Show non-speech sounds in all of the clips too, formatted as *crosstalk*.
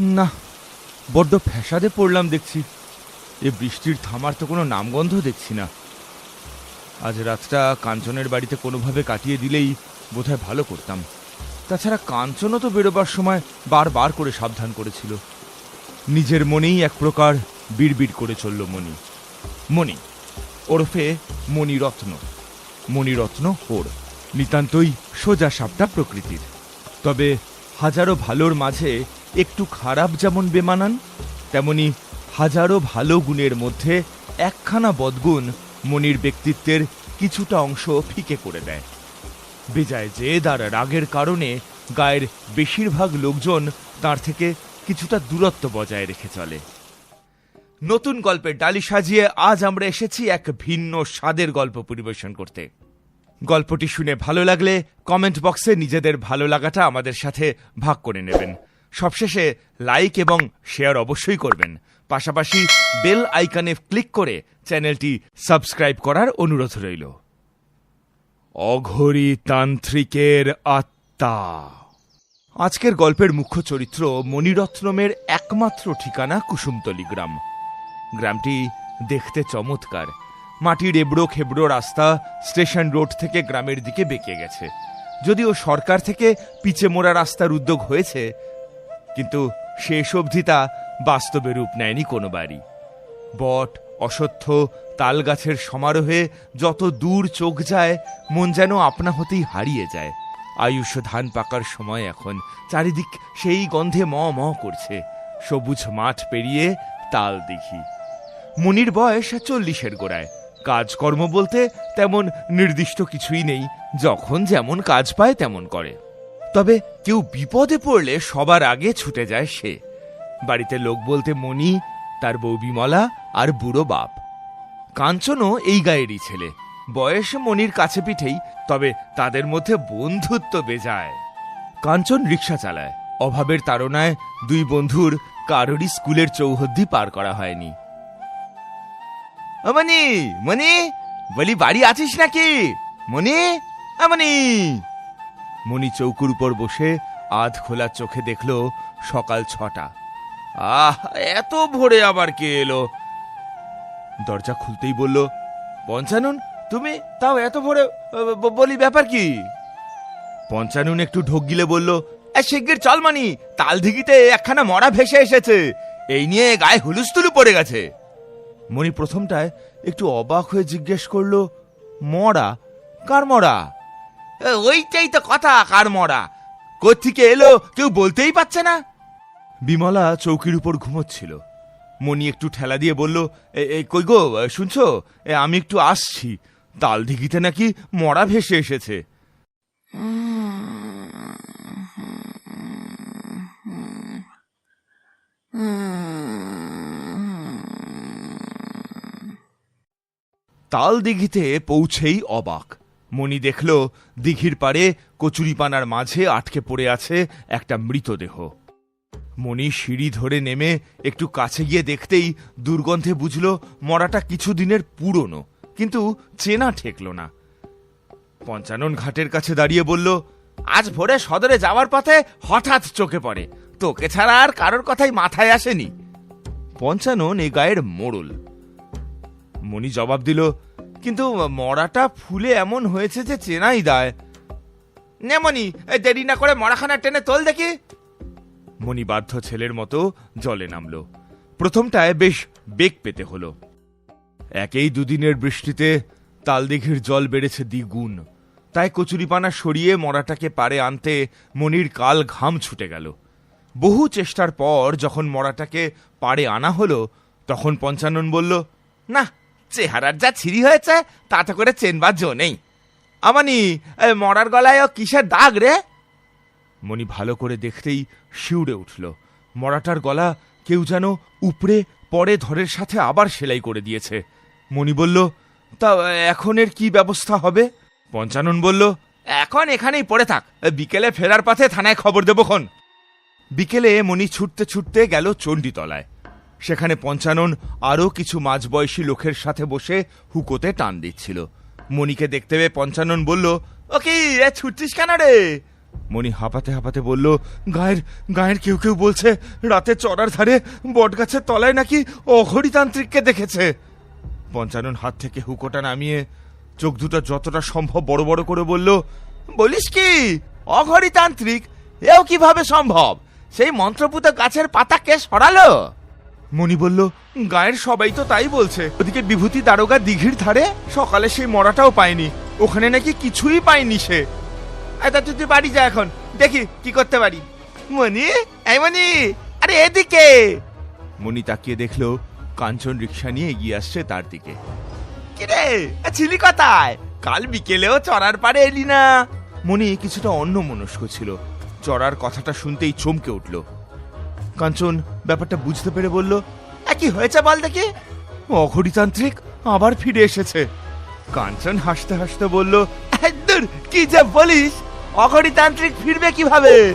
না, বড্ড ফ্যাসাদে পড়লাম দেখছি। এ বৃষ্টির থামার তো কোনো নামগন্ধ দেখছি না। আজ রাতটা কাঞ্চনের বাড়িতে কোনোভাবে কাটিয়ে দিলেই বোধহয় ভালো করতাম। তাছাড়া কাঞ্চনও তো বেরোবার সময় বারবার করে সাবধান করেছিল। নিজের মনেই এক প্রকার বিড়বিড় করে চলল মণি। মণি, ওরফে মণিরত্ন। মণিরত্ন, ওর। নিতান্তই সোজা সাপটা প্রকৃতির। তবে হাজারো ভালোর মাঝে একটু খারাপ যেমন বেমানান, তেমনি হাজারো ভালো গুণের মধ্যে একখানা বদগুণ মনির ব্যক্তিত্বের কিছুটা অংশ ফিকে করে দেয়। বেজায় যে তার রাগের কারণে গায়ের বেশিরভাগ লোকজন তার থেকে কিছুটা দূরত্ব বজায় রেখে চলে। নতুন গল্পের ডালি সাজিয়ে আজ আমরা এসেছি এক ভিন্ন স্বাদের গল্প পরিবেশন করতে। গল্পটি শুনে ভালো লাগলে কমেন্ট বক্সে নিজেদের ভালো লাগাটা আমাদের সাথে ভাগ করে নেবেন। সবশেষে লাইক এবং শেয়ার অবশ্যই করবেন। পাশাপাশি বেল আইকনে ক্লিক করে চ্যানেলটি সাবস্ক্রাইব করার অনুরোধ রইল। অঘরী তান্ত্রিকের আত্মা। আজকের গল্পের মুখ্য চরিত্র মণিরত্নমের একমাত্র ঠিকানা কুসুমতলি গ্রাম। গ্রামটি দেখতে চমৎকার। মাটির এবড়ো খেবড়ো রাস্তা স্টেশন রোড থেকে গ্রামের দিকে বেঁকে গেছে। যদিও সরকার থেকে পিচে মোড়া রাস্তার উদ্যোগ হয়েছে, কিন্তু শেষ অবধি তা বাস্তবে রূপ নেয়নি কোনো বাড়ি বট অশ্বত্থ তাল গাছের সমারোহে যত দূর চোখ যায়, মন যেন আপনা হতেই হারিয়ে যায়। আয়ুষ ধান পাকার সময় এখন চারিদিক সেই গন্ধে ম ম করছে। সবুজ মাঠ পেরিয়ে তাল দেখি মনির বয়স চল্লিশের গোড়ায়। কাজকর্ম বলতে তেমন নির্দিষ্ট কিছুই নেই। যখন যেমন কাজ পায়, তেমন করে। তবে কেউ বিপদে পড়লে সবার আগে ছুটে যায় সে। বাড়িতে লোক বলতে মণি, তার বউ বিমলা আর বুড়ো বাপ। কাঞ্চনও এই গায়েরই ছেলে। বয়স মনির কাছে পিঠেই, তবে তাদের মধ্যে বন্ধুত্ব বেজায়। কাঞ্চন রিক্সা চালায়। অভাবের তাড়নায় দুই বন্ধুর কারোরই স্কুলের চৌহদ্দি পার করা হয়নি। মনি মনি বলি বাড়ি আছিস নাকি? মনি মনি মনি চৌকুর উপর বসে আধ খোলা চোখে দেখল সকাল ছটা। আহ এত ভোরে আবার কে এলো? দরজা খুলতেই বলল পঞ্চানন তুমি তাও এত ভোরে বলি ব্যাপার কি? পঞ্চানন একটু ঢোক গিলে বলল "এ, শিগগির চল মানি তাল একখানা মরা ভেসে এসেছে। এই নিয়ে গায়ে হুলুস্তুলু পড়ে গেছে। মণি প্রথমটায় একটু অবাক হয়ে জিজ্ঞেস করল মরা কার মরা ওইটাই তো কথা কার মরা কোত্থেকে এলো কেউ বলতেই পারছে না বিমলা চৌকির উপর ঘুমোচ্ছিল মণি একটু ঠেলা দিয়ে বলল "এ- এই কই গো শুনছো আমি একটু আসছি তাল দিঘিতে নাকি মরা ভেসে এসেছে তাল দিঘিতে পৌঁছেই অবাক। মণি দেখল, দিঘির পাড়ে কচুরিপানার মাঝে আটকে পড়ে আছে একটা মৃতদেহ। মণি সিঁড়ি ধরে নেমে একটু কাছে গিয়ে দেখতেই দুর্গন্ধে বুঝল, মরাটা কিছুদিনের পুরনো, কিন্তু চেনা ঠেকল না। পঞ্চানন ঘাটের কাছে দাঁড়িয়ে বলল, আজ ভোরে সদরে যাওয়ার পথে হঠাৎ চোখে পড়ে। তোকে ছাড়া আর কারোর কথাই মাথায় আসেনি। পঞ্চানন এ গায়ের মোড়ল। মণি জবাব দিল, কিন্তু মরাটা ফুলে এমন হয়েছে যে চেনাই দায়। নে মণি দেরি না করে মরাখানা টেনে তোল দেখি। মণি বাধ্য ছেলের মতো জলে নামলো। প্রথমটায় বেশ বেগ পেতে হলো। একেই দুদিনের বৃষ্টিতে তালদিঘির জল বেড়েছে দ্বিগুণ। তাই কচুরিপানা সরিয়ে মরাটাকে পারে আনতে মনির কাল ঘাম ছুটে গেল। বহু চেষ্টার পর যখন মরাটাকে পাড়ে আনা হলো, তখন পঞ্চানন বলল, না চেহারার যা ছিরি হয়েছে, তাতে করে চেনবার জো নেই। আমানি মরার গলায় ও কিসের দাগ রে? মণি ভালো করে দেখতেই শিউড়ে উঠল। মরাটার গলা কেউ যেন উপড়ে পরে ধরের সাথে আবার সেলাই করে দিয়েছে। মণি বলল, তা এখনের কি ব্যবস্থা হবে? পঞ্চানন বলল, এখন এখানেই পড়ে থাক। বিকেলে ফেরার পথে থানায় খবর দেবো খন। বিকেলে মণি ছুটতে ছুটতে গেল চণ্ডীতলায়। সেখানে পঞ্চানন আরও কিছু মাঝবয়সী লোকের সাথে বসে হুকোতে টান দিচ্ছিল। মণিকে দেখতে পেয়ে পঞ্চানন বলল ও কি এ ছুটছিস কেন রে? মণি হাঁপাতে হাঁপাতে বলল, গায়ের গায়ের কেউ কেউ বলছে, রাতে চড়ার ধারে বটগাছের তলায় নাকি অঘরিতান্ত্রিককে দেখেছে। পঞ্চানন হাত থেকে হুকোটা নামিয়ে চোখ দুটো যতটা সম্ভব বড় বড় করে বলল, বলিস কি? অঘরিতান্ত্রিক? এও কীভাবে সম্ভব? সেই মন্ত্রপুত গাছের পাতাকে সরালো? মণি বলল গায়ের সবাই তো তাই বলছে। ওদিকে বিভূতি দারোগা দিঘির ধারে সকালে সেই মরাটাও পায়নি। ওখানে নাকি কিছুই পায়নি সে। এটা তুই বাড়ি যা এখন। দেখি কি করতে পারি। মনি এই মনি আরে এদিকে। মনি তাকিয়ে দেখল কাঞ্চন রিক্সা নিয়ে এগিয়ে আসছে তার দিকে। কিরে ছিলি কথায়? কাল বিকেলেও চড়ার পারে এলি না। মনি কিছুটা অন্য মনস্ক ছিল। চড়ার কথাটা শুনতেই চমকে উঠল। কাঞ্চন ব্যাপারটা বুঝতে পেরে বলল "এ, কি হয়েছে বল দেখি? অঘরিতান্ত্রিক আবার ফিরে এসেছে। কাঞ্চন হাসতে হাসতে বলল "এ, দূর কি যে বলিস? অঘরিতান্ত্রিক ফিরবে কীভাবে?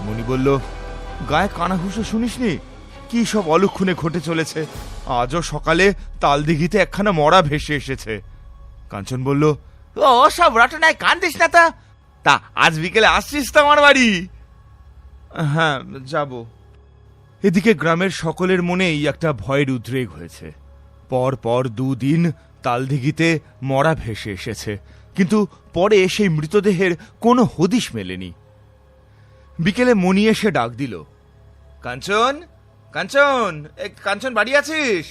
মনি বলল গায়ে কানাঘুষো শুনিসনি? কি সব অলক্ষণে ঘটে চলেছে? আজও সকালে তালদিঘিতে একখানা মরা ভেসে এসেছে। কাঞ্চন বলল ও সব রটনায় কান দিস না তা? তা আজ বিকেলে আসছিস তো আমার বাড়ি? হ্যাঁ যাব। এদিকে গ্রামের সকলের মনেই একটা ভয়ের উদ্রেক হয়েছে। পর পর দুদিন তালদিঘিতে মরা ভেসে এসেছে, কিন্তু পরে সেই মৃতদেহের কোনো হদিশ মেলেনি। বিকেলে মনি এসে ডাক দিল, কাঞ্চন কাঞ্চন কাঞ্চন বাড়ি আছিস?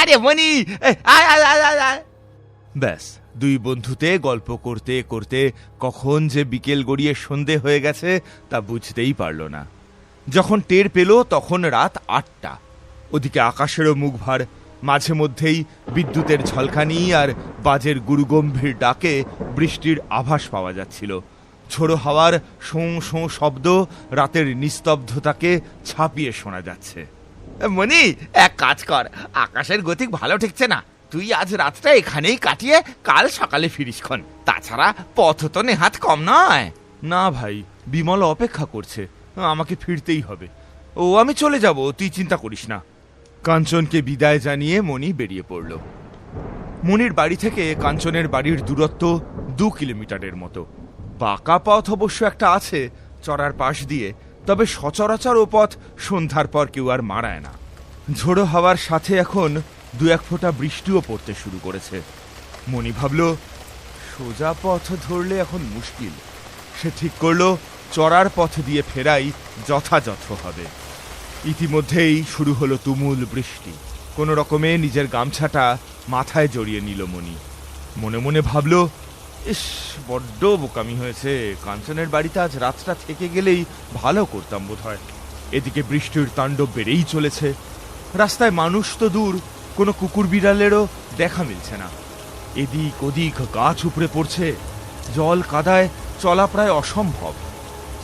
আরে মনি ব্যাস, দুই বন্ধুতে গল্প করতে করতে কখন যে বিকেল গড়িয়ে সন্ধে হয়ে গেছে তা বুঝতেই পারল না। যখন টের পেল, তখন রাত আটটা। ওদিকে আকাশেরও মুখ ভার, মাঝে মধ্যেই বিদ্যুতের ঝলকানি আর বাজের গুরুগম্ভীর ডাকে বৃষ্টির আভাস পাওয়া যাচ্ছিল। ঝোড়ো হাওয়ার শোঁ শোঁ শব্দ রাতের নিস্তব্ধতাকে ছাপিয়ে শোনা যাচ্ছে। মনি এক কাজ কর, আকাশের গতিক ভালো ঠেকছে না। তুই আজ রাতটা এখানেই কাটিয়ে কাল সকালে ফিরিস খন তাছাড়া পথ তো নেহাত কম নয়। না ভাই, বিমল অপেক্ষা করছে। আমাকে ফিরতেই হবে। ও, আমি চলে যাব, তুই চিন্তা করিস না। কাঞ্চনকে বিদায় জানিয়ে মণি বেরিয়ে পড়ল। মনির বাড়ি থেকে কাঞ্চনের বাড়ির দূরত্ব দু কিলোমিটারের মতো। বাঁকা পথ অবশ্য একটা আছে, চড়ার পাশ দিয়ে, তবে সচরাচর ও পথ সন্ধ্যার পর কেউ আর মারায় না। ঝোড়ো হাওয়ার সাথে এখন দু এক ফোঁটা বৃষ্টিও পড়তে শুরু করেছে। মনি ভাবল, সোজা পথ ধরলে এখন মুশকিল। সে ঠিক করল চড়ার পথ দিয়ে ফেরাই যথাযথ হবে। ইতিমধ্যেই শুরু হলো তুমুল বৃষ্টি। কোনো রকমে নিজের গামছাটা মাথায় জড়িয়ে নিল মনি মনে মনে ভাবল, ইস, বড্ড বোকামি হয়েছে। কাঞ্চনের বাড়িতে আজ রাতটা থেকে গেলেই ভালো করতাম বোধ হয় এদিকে বৃষ্টির তাণ্ডব বেড়েই চলেছে। রাস্তায় মানুষ তো দূর, কোনো কুকুর বিড়ালেরও দেখা মিলছে না। এদিক ওদিক গাছ উপড়ে পড়ছে। জল কাদায় চলা প্রায় অসম্ভব।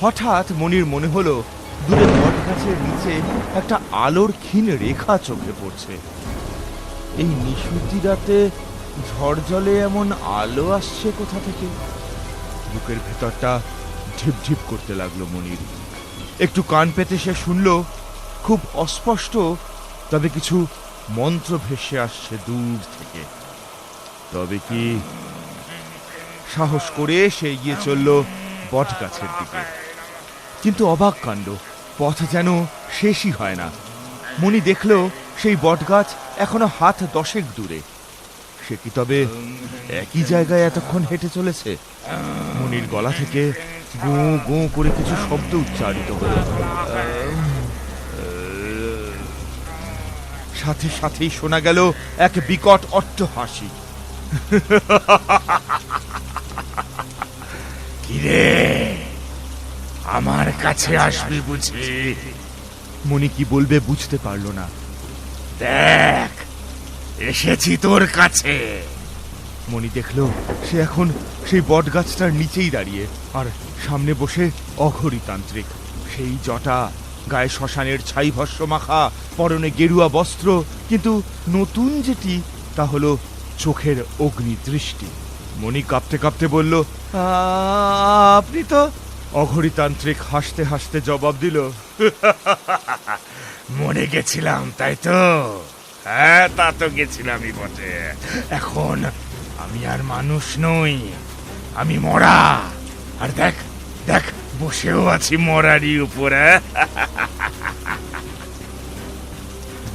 হঠাৎ মনির মনে হলো দূরে বট গাছের নিচে একটা আলোর ক্ষীণ রেখা চোখে পড়ছে। এই নিশুতি রাতে ঝড় জলে এমন আলো আসছে কোথা থেকে? বুকের ভেতরটা ঢিপঢিপ করতে লাগল মনির। একটু কান পেতে সে শুনল, খুব অস্পষ্ট, তবে কিছু মন্ত্র ভেসে আসছে দূর থেকে। তবে কি সাহস করে সে এগিয়ে চলল বট গাছের দিকে। কিন্তু অবাক কাণ্ড। পথ যেন শেষই হয় না। মনি দেখল সেই বটগাছ এখনও হাত দশেক দূরে। সে কি তবে একই জায়গায় এতক্ষণ হেঁটে চলেছে? মনির গলা থেকে গো গো করে কিছু শব্দ উচ্চারিত হলো। সাথে সাথেই শোনা গেল এক বিকট অট্ট হাসি। *laughs* কিরে? আমার কাছে আসবি বুঝি? মনি কি বলবে বুঝতে পারল না। দেখ এসেছি তোর কাছে। মনি দেখল সে এখন সেই বট গাছটার নিচেই দাঁড়িয়ে আর সামনে বসে অঘরিতান্ত্রিক। সেই জটা গায়ে শ্মশানের ছাই ভস্য মাখা পরনে গেরুয়া বস্ত্র কিন্তু নতুন যেটি তা হলো চোখের অগ্নি দৃষ্টি। মণি কাঁপতে কাঁপতে বলল আপনি তো অঘরিতান্ত্রিক হাসতে হাসতে জবাব দিল *laughs* মনে গেছিলাম, তাই তো? হ্যাঁ তা তো গেছিলামই বটে এখন আমি আর মানুষ নই, আমি মরা। আর দেখ দেখ, বসেও আছি মরারি উপরে *laughs*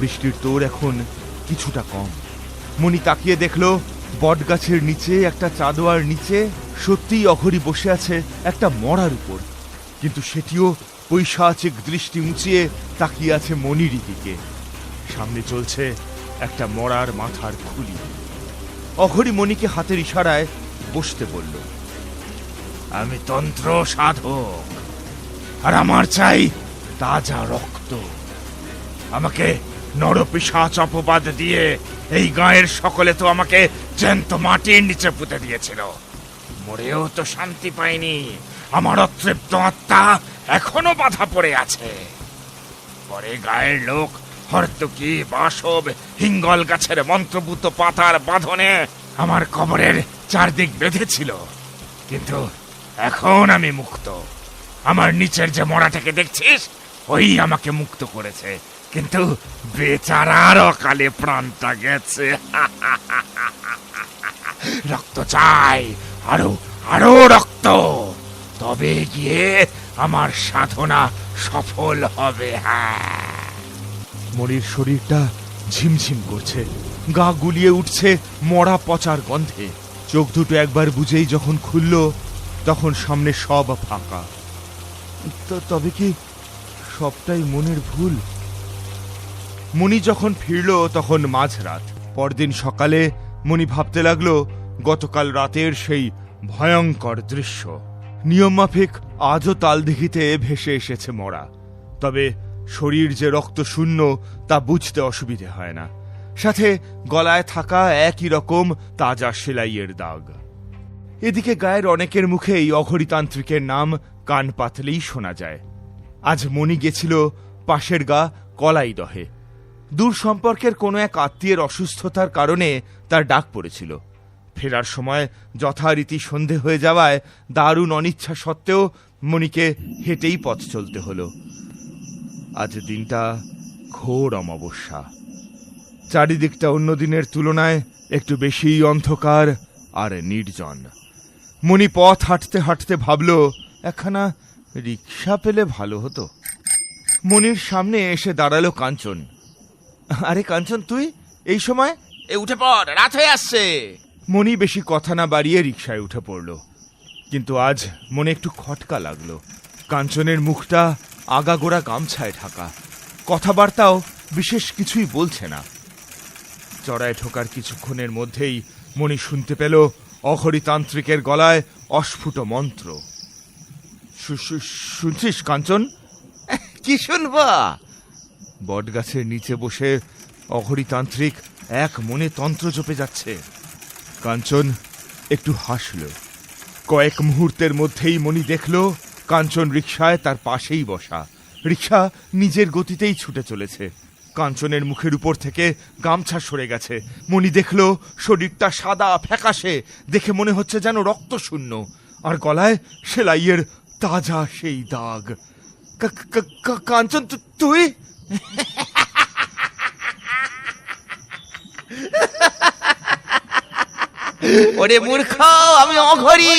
বৃষ্টির তোর এখন কিছুটা কম। মণি তাকিয়ে দেখল, বটগাছের নিচে, একটা চাদোয়ার নিচে সত্যিই অঘরি বসে আছে একটা মরার উপর, কিন্তু সেটিও পৈশাচিক দৃষ্টি উঁচিয়ে তাকিয়ে আছে মনির দিকে। সামনে চলছে একটা মরার মাথার খুলি। অঘরি মণিকে হাতের ইশারায় বসতে বলল, আমি তন্ত্র সাধক, আর আমার চাই তাজা রক্ত। আমাকে নরপিশাচ অপবাদ দিয়ে এই গায়ের সকলে তো আমাকে জ্যান্ত মাটির নিচে পুঁতে দিয়েছিল। মরেও তো শান্তি পাইনি। আমার অতৃপ্ত আত্মা এখনও বাধা পড়ে আছে। পরে গায়ের লোক, হর্তকি, বাসব, হিঙ্গল গাছের মন্ত্রভূত পাতার বাঁধনে আমার কবরের চারদিক বেঁধেছিল। কিন্তু এখন আমি মুক্ত। আমার নিচের যে মরাটাকে দেখছিস, ওই আমাকে মুক্ত করেছে। কিন্তু বেচারার অকালে প্রাণটা গেছে। *laughs* রক্ত চাই আরও আরও রক্ত। তবে গিয়ে আমার সাধনা সফল হবে হ্যাঁ। মরির শরীরটা ঝিমঝিম করছে। গা গুলিয়ে উঠছে মরা পচার গন্ধে। চোখ দুটো একবার বুঝেই যখন খুলল, তখন সামনে সব ফাঁকা। তবে কি সবটাই মনের ভুল? মণি যখন ফিরল তখন মাঝরাত। পরদিন সকালে মণি ভাবতে লাগল গতকাল রাতের সেই ভয়ঙ্কর দৃশ্য। নিয়ম মাফিক আজও তালদিঘিতে ভেসে এসেছে মরা। তবে শরীর যে রক্ত শূন্য, তা বুঝতে অসুবিধে হয় না। সাথে গলায় থাকা একই রকম তাজা সেলাইয়ের দাগ। এদিকে গায়ের অনেকের মুখেই অঘরিতান্ত্রিকের নাম কান পাতলেই শোনা যায়। আজ মণি গেছিল পাশের গা কলাই দহে। দূর সম্পর্কের কোনো এক আত্মীয়ের অসুস্থতার কারণে তার ডাক পড়েছিল। ফেরার সময় যথারীতি সন্ধে হয়ে যাওয়ায় দারুণ অনিচ্ছা সত্ত্বেও মণিকে হেঁটেই পথ চলতে হলো। আজ দিনটা ঘোর অমাবস্যা। চারিদিকটা অন্য দিনের তুলনায় একটু বেশিই অন্ধকার আর নির্জন। মণি পথ হাঁটতে হাঁটতে ভাবল, একখানা রিক্সা পেলে ভালো হতো। মনির সামনে এসে দাঁড়াল কাঞ্চন। আরে কাঞ্চন, তুই এই সময়? এ উঠে পড়, রাত হয়ে আসছে। মনি বেশি কথা না বাড়িয়ে রিক্সায় উঠে পড়ল। কিন্তু আজ মনে একটু খটকা লাগল। কাঞ্চনের মুখটা আগাগোড়া গামছায় ঢাকা। কথাবার্তাও বিশেষ কিছুই বলছে না। চড়ায় ঠোকার কিছুক্ষণের মধ্যেই মণি শুনতে পেল অঘরিতান্ত্রিকের গলায় অস্ফুট মন্ত্র। শুনছিস কাঞ্চন? কি শুনবা? বটগাছের নিচে বসে অঘরিতান্ত্রিক এক মনে তন্ত্র জপে যাচ্ছে। কাঞ্চন একটু হাসল। কয়েক মুহূর্তের মধ্যেই মণি দেখল, কাঞ্চন রিক্সায় তার পাশেই বসা। রিক্সা নিজের গতিতেই ছুটে চলেছে। কাঞ্চনের মুখের উপর থেকে গামছা সরে গেছে। মণি দেখল, শরীরটা সাদা, ফ্যাকাশে। দেখে মনে হচ্ছে যেন রক্ত শূন্য। আর গলায় সেলাইয়ের তাজা সেই দাগ। কাঞ্চন তুই? *laughs* ওরে মূর্খ, আমি অঘরি।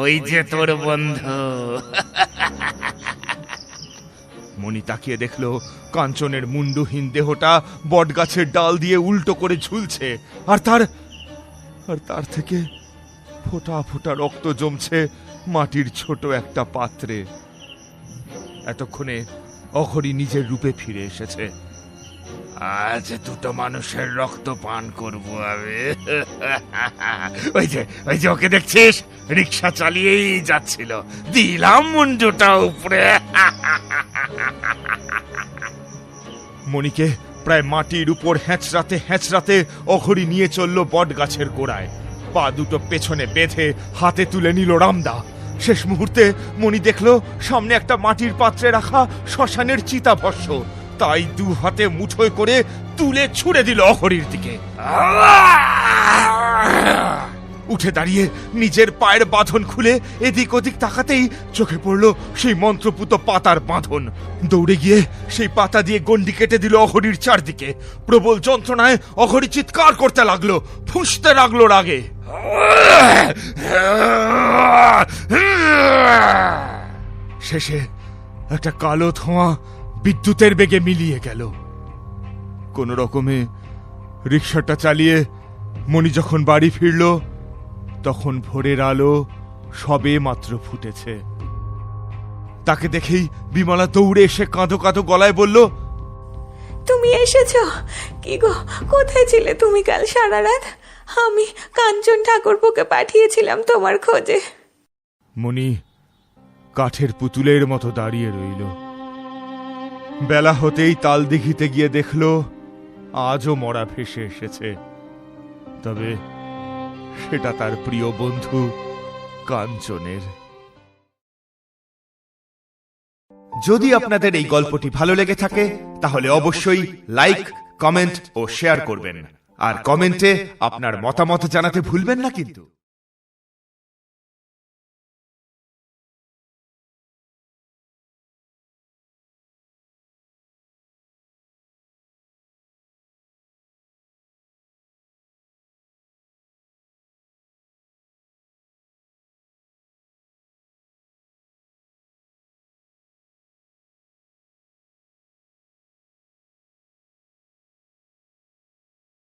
ওই যে তোর বন্ধু। মণি তাকিয়ে দেখল, কাঞ্চনের মুন্ডুহীন দেহটা বটগাছের ডাল দিয়ে উল্টো করে ঝুলছে, আর তার আর তার থেকে ফোঁটা ফোঁটা রক্ত জমছে মাটির ছোট একটা পাত্রে। এতক্ষণে অঘরি নিজের রূপে ফিরে এসেছে। আজ দুটো মানুষের রক্ত পান করব আমি। *laughs* ওই যে ওই যে ওকে দেখছিস? রিক্সা চালিয়েই যাচ্ছিল। দিলাম মুন্ডুটা উপরে। *laughs* মণিকে প্রায় মাটির উপর হ্যাঁচড়াতে হ্যাঁচড়াতে অঘরি নিয়ে চলল বট গাছের গোড়ায়। পা দুটো পেছনে বেঁধে হাতে তুলে নিল রামদা। শেষ মুহূর্তে মণি দেখল, সামনে একটা মাটির পাত্রে রাখা শ্মশানের চিতাভস্য তাই দু হাতে মুঠোয় করে তুলে ছুড়ে দিল অহরির দিকে। উঠে দাঁড়িয়ে নিজের পায়ের বাঁধন খুলে এদিক ওদিক তাকাতেই চোখে পড়ল সেই মন্ত্রপুত পাতার বাঁধন। দৌড়ে গিয়ে সেই পাতা দিয়ে গন্ডি কেটে দিল অহরির চারদিকে। প্রবল যন্ত্রণায় অঘরী চিৎকার করতে লাগল, ফুঁসতে লাগল রাগে। শেষে একটা কালো ধোঁয়া বিদ্যুতের বেগে মিলিয়ে গেল। কোন রকমে রিক্সাটা চালিয়ে মণি যখন বাড়ি ফিরল তখন ভোরের আলো সবে মাত্র ফুটেছে। তাকে দেখেই বিমলা দৌড়ে এসে কাঁদো কাঁদো গলায় বলল তুমি এসেছ? কি গো কোথায় ছিলে তুমি কাল সারা রাত? আমি কাঞ্চন ঠাকুরপোকে পাঠিয়েছিলাম তোমার খোঁজে। মণি কাঠের পুতুলের মতো দাঁড়িয়ে রইল। বেলা হতেই তাল দিঘিতে গিয়ে দেখল, আজও মরা ভেসে এসেছে। তবে সেটা তার প্রিয় বন্ধু কাঞ্চনের। যদি আপনাদের এই গল্পটি ভালো লেগে থাকে, তাহলে অবশ্যই লাইক, কমেন্ট ও শেয়ার করবেন। আর কমেন্টে আপনার মতামত জানাতে ভুলবেন না কিন্তু।